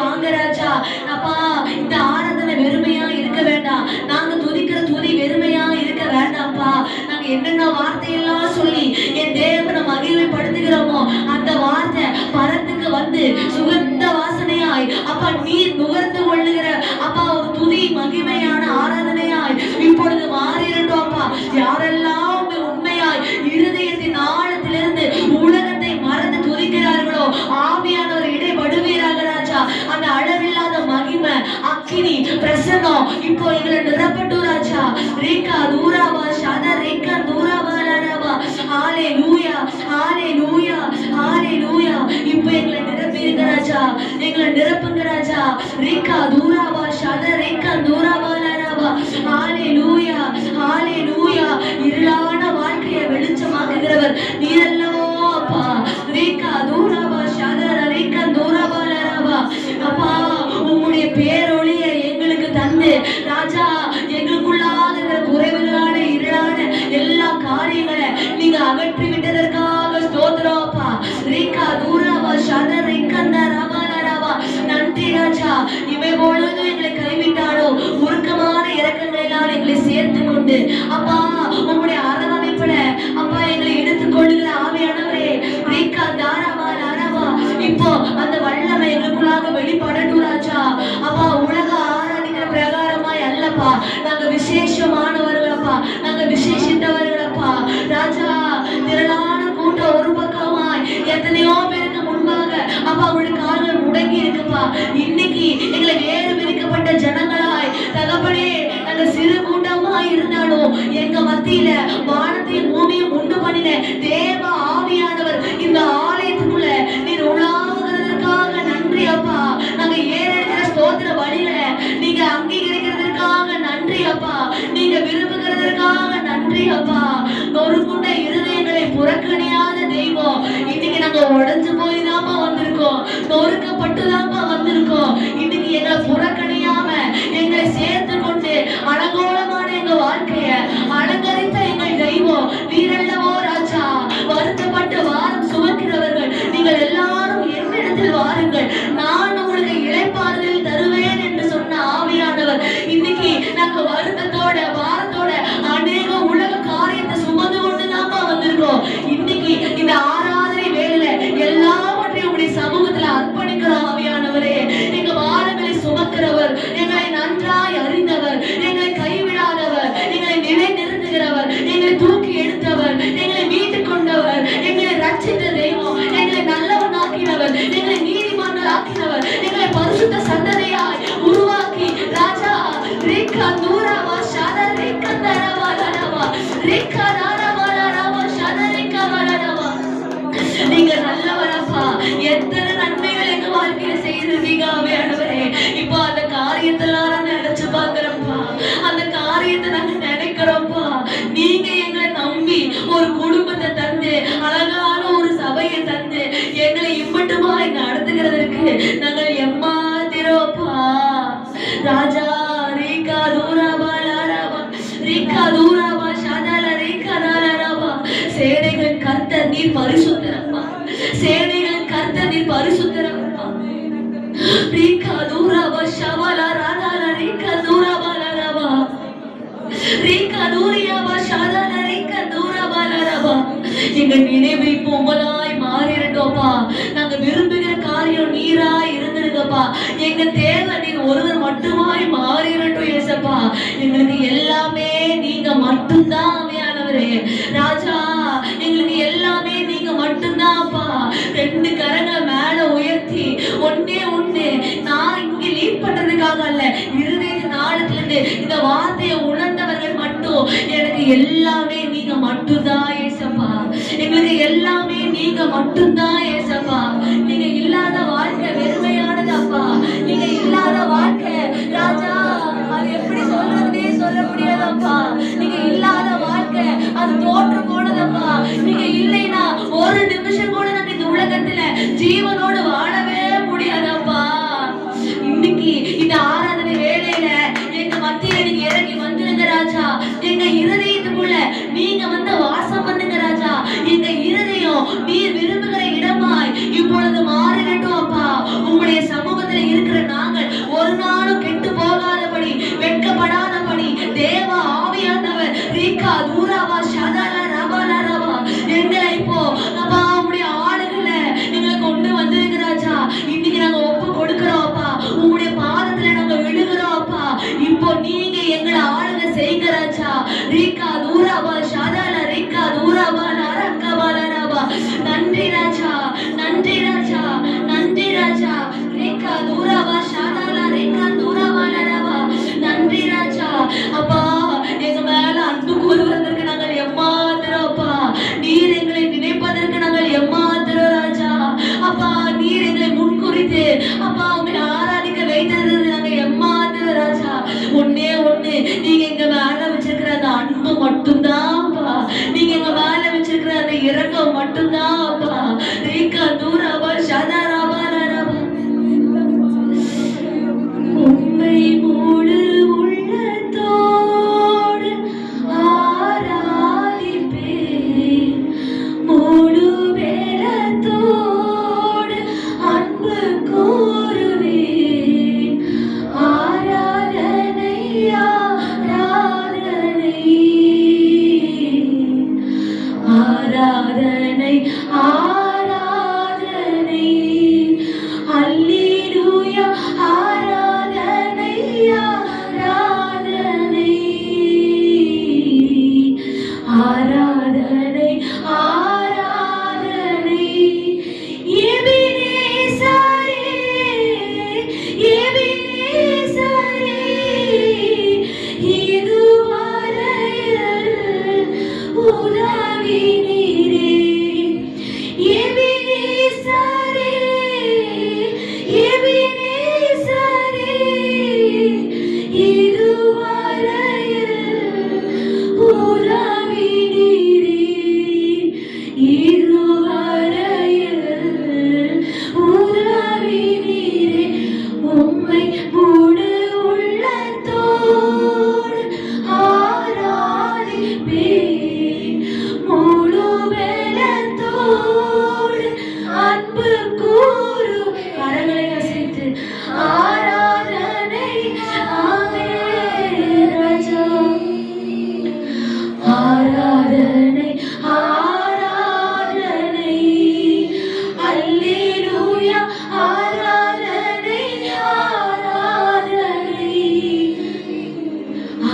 வாங்க ராஜா. அப்பா இந்த ஆராதனை வெறுமையா இருக்க வேண்டாம். நாங்க துதிக்கிற துதி வெறுமையா இருக்க வேண்டாம்ப்பா. நாங்க என்னென்ன வார்த்தையெல்லாம் சொல்லி என் தேவனை மகிழ்வைப்படுத்துகிறோமோ அந்த வார்த்தை பரத்துக்கு வந்து பிரசன்னம் இப்போ எங்களை நிரப்பட்டு ராஜா. ரேகா நூறாவா சத ரேகா நூறாவா லாடாவா ஆலே நூயா ஆலே நூயா ஆலே நூயா இப்போ எங்களை நிரப்பிருங்க ராஜா. எங்களை நிரப்புங்க ராஜா. ரேகா நூறாவா சாதா ரேகா நூறாவா லாடாவா ஆலே நூயா ஆலே நூயா இருளான வாழ்க்கையை வெளிச்சமாக்குகிறவர் நீரல்லவோ அப்பா. ரேகா நூறாவா சதர ரேகா நூறாவா லாடாவா அப்பா உங்களுடைய பேர் உண்டு. அப்பா உங்களுடைய அரவணைப்புல அப்பா எங்களை எடுத்துக் கொள்ளுகிற ஆவியானவரே ரேகா தாராவா தாராவா இப்போ அந்த வல்லமை எங்களுக்குள்ளாக வெளிப்படட்டும் ராஜா. அப்பா உலக ஆராதிக்கிற பிரகாரமாய் அல்லப்பா. நாங்க விசேஷமானவர்களப்பா நாங்க விசேஷித்தவர்களப்பா ராஜா திரளான கூட்டம் ஒரு பக்கமாய் எத்தனையோ பேருக்கு முன்பாக அப்பா அவருடைய கால்கள் முடங்கி இருக்குப்பா. இன்னைக்கு எங்களை வேறு பிரிக்கப்பட்ட ஜனங்கள் மத்தியில வானத்தையும் பூமியும் உண்டு பண்ணின தேவ ஆவியானவர் இந்த ஆலயத்துக்குள்ள நீர் உலாவுகிறதற்காக நன்றி அப்பா. நாங்க ஏறெடுக்கிற ஸ்தோத்திர வழிகளை நீங்க அங்கீகரிக்கிறதற்காக நன்றி அப்பா. நீங்க விரும்புகிறதற்காக நன்றி அப்பா. நொறுக்குண்ட இருதயங்களை புறக்கணியாத தெய்வம். இன்னைக்கு நாங்க உடைஞ்சு போய் தான்ப்பா வந்திருக்கோம். நொறுக்கப்பட்டு தான்ப்பா வந்திருக்கோம். இன்னைக்கு எங்களை புற சேனைகள் கர்த்தர் நீர் பரிசுத்தரப்பா ரேகா மாறிடட்டோப்பா நாங்க விரும்புகிற காரியம் நீராய் இருந்திருக்கப்பா எங்க தேவை நீங்க ஒருவர் மட்டுமாய் மாறிடட்டும் ஏசப்பா எங்களுக்கு எல்லாமே நீங்க மட்டும்தான் அமையானவரே ராஜா எங்களுக்கு எல்லாமே நீங்க மட்டும்தான்ப்பா ரெண்டு கரங்களை மேல உயர்த்தி ஒன்னே ஒண்ணு நான் இங்க லீட் பண்றதுக்காக அல்ல இருதய நாளத்துல இருந்து இந்த வார்த்தையை உணர்ந்தவர்கள் மட்டும் எனக்கு எல்லாமே நீங்க மட்டும்தான் ஏசப்பா. எங்களுக்கு எல்லாமே நீங்க மட்டும்தான் மத்தியில நீங்க இறங்கி வந்துருங்க ராஜா எங்க இருதயத்துக்குள்ள above.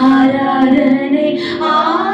ஆராதனை ஆ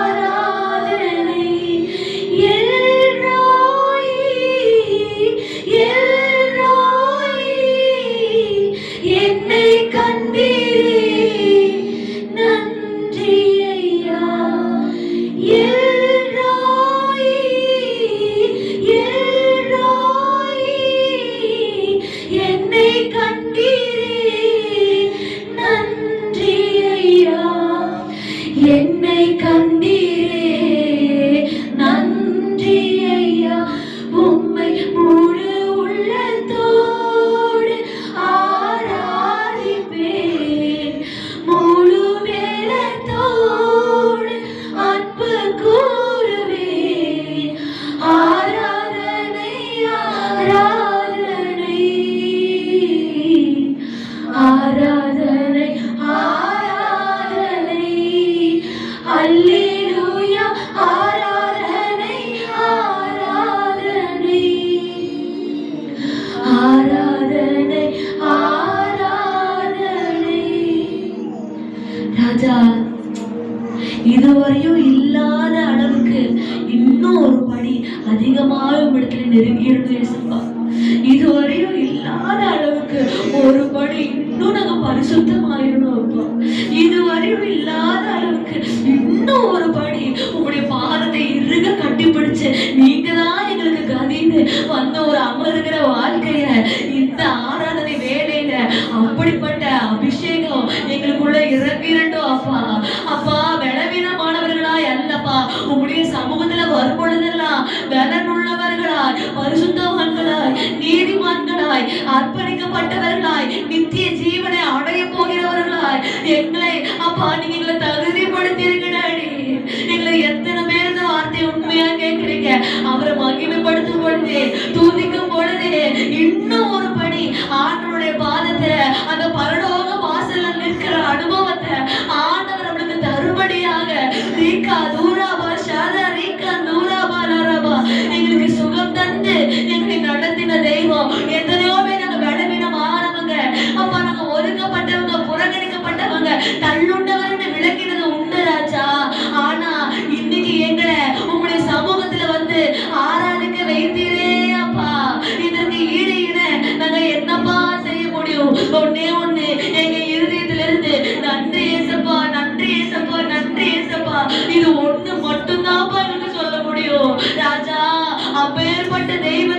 navigate this அப்பா நீங்க எங்களை தகுதிப்படுத்தி எங்களை எத்தனை பேர் இந்த வார்த்தையை உண்மையா கேட்கிறீங்க அவரை மகிமைப்படுத்தும் பொழுது தூதிக்கும் பொழுது இன்னும் ஒரு படி ஆண்டவருடைய பாதத்தை அந்த பரலோக வாசல்ல நிற்கிற அனுபவத்தை ஆண்டவர் நம்மளுக்கு தருபடியாக நீக்கா தூர name of